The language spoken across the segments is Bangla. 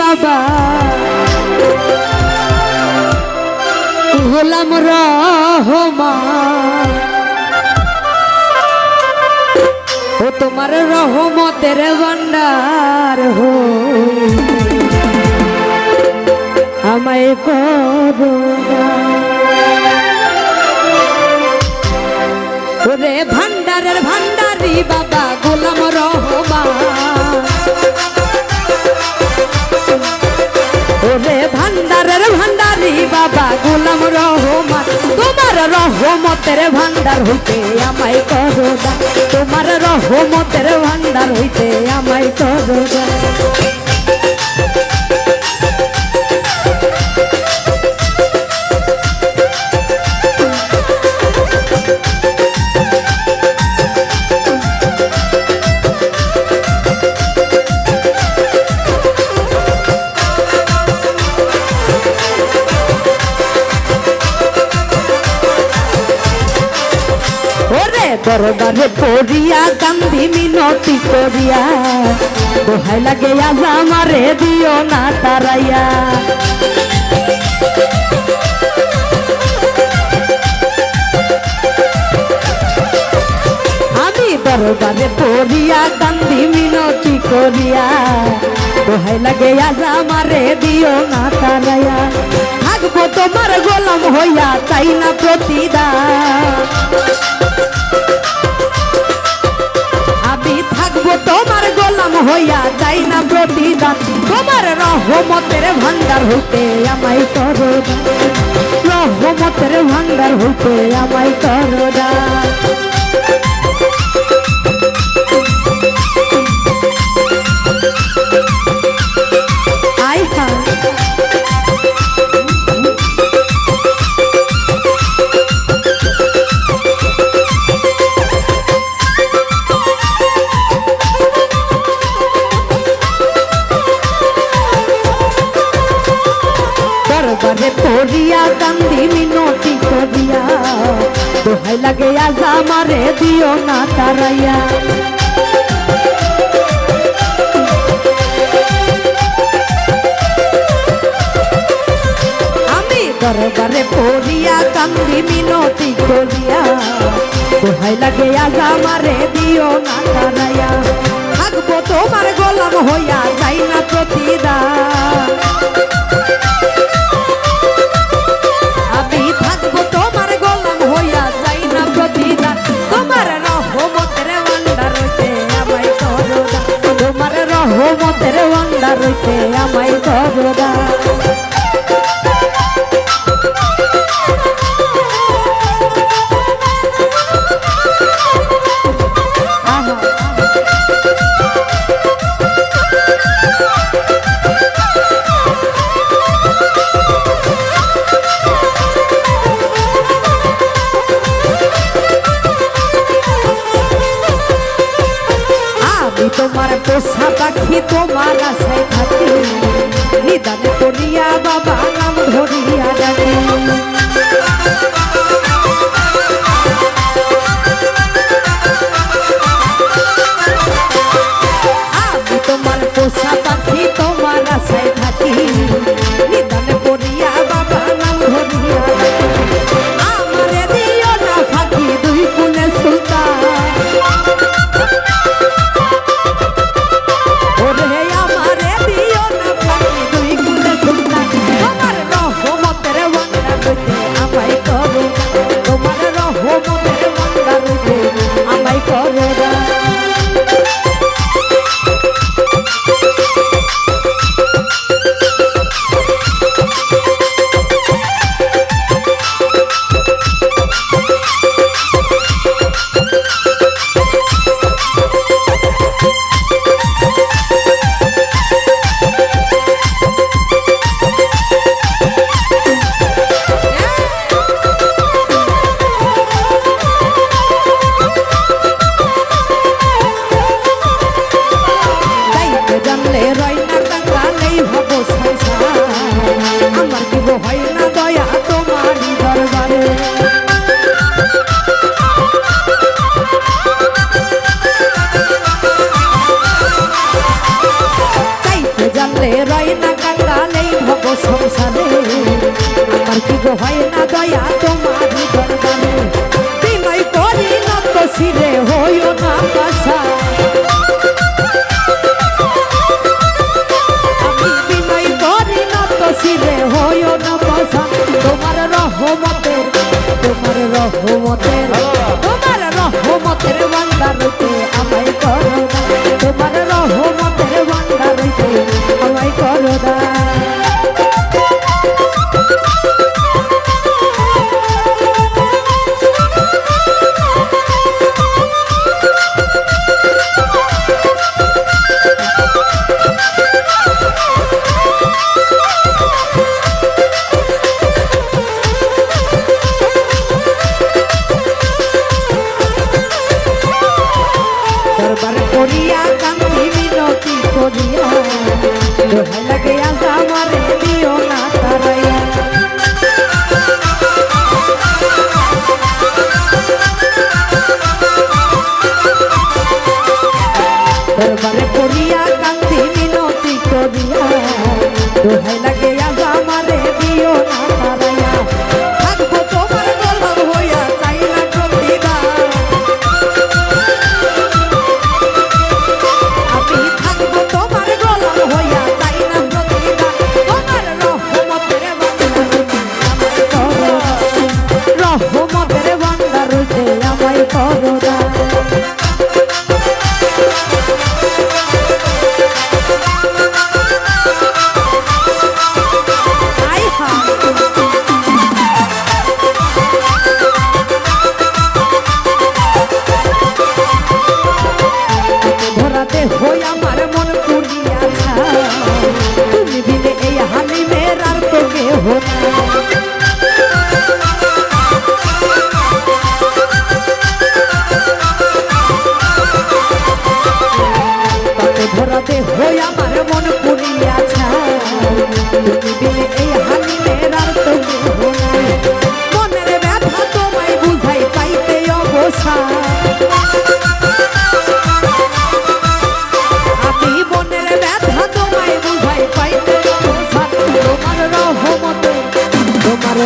বাবা হলাম রহমান। ও তোমার রহমতের ভান্ডার হো আমায় করুণা ওরে ভান্ডারের ভান্ডারি বাবা, গোলাম রহমান। ওরে ভান্ডারের ভান্ডারি বাবা, গোলাম রহমান। তোমার রহমতের ভান্ডার হইতে আমায় করোদা তোমার রহমতের ভান্ডার হইতে আমায় করোদা দরবারে পড়িয়া গান্ধী মিনতি করিয়া। দোহাই লাগে আজ আমারে, দিও না তারাইয়া। আমি দরবারে পড়িয়া গান্ধী মিনতি করিয়া। দোহাই লাগে আজ আমারে, দিও না তারাইয়া। থাকব তোমার গোলাম হইয়া, চাই না প্রতিদান। থাকব তোমার গোলাম হইয়া যাই না প্রতিদান। তোমার রহমতের ভান্ডার হইতে আমায় করো রহমতের ভান্ডার হইতে আমায় করো মিনতি করিয়া। দোহাই লাগে আজ আমারে দিও না তারাইয়া। আমি দরবারে পড়িয়া কান্দি মিনতি করিয়া। দোহাই লাগে আজ আমারে দিও না তারাইয়া। থাকব তোমার গোলাম হইয়া যাই না পোষা পাখি তোমার আশায় থাকি নিদান করিয়া বাবা হয় না দয়া তোমারই দরবারে। চাইতে জানলে রয় না কাঙ্গালেই ভব সংসারে। আমার কি গো হয় না দয়া তোমারই দরবারে। বিনয় করি না তো সিরে হইও না বাসা মধুমতা করিয়া। দোহাই লাগে আজ আমার দিও না তারাইয়া দরবারে করিয়া কান্দি মিনতি করিয়া। দোহাই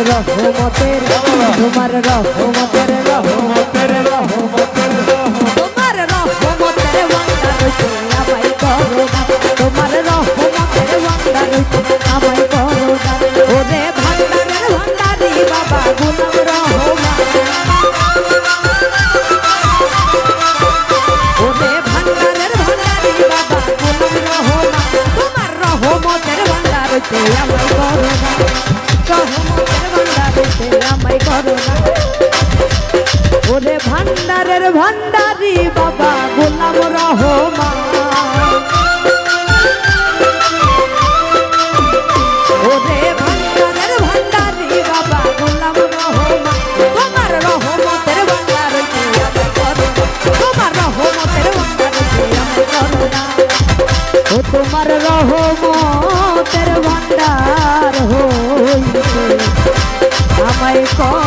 রহমতের তোমার রহমতের রহমতের রহমতের তোমার রহমতের ওয়ান্দার তোমার রহমতের ওয়ান্দার আমারে করো ওরে ভান্ডারের ভান্ডারি বাবা গোলাম রহমান। call.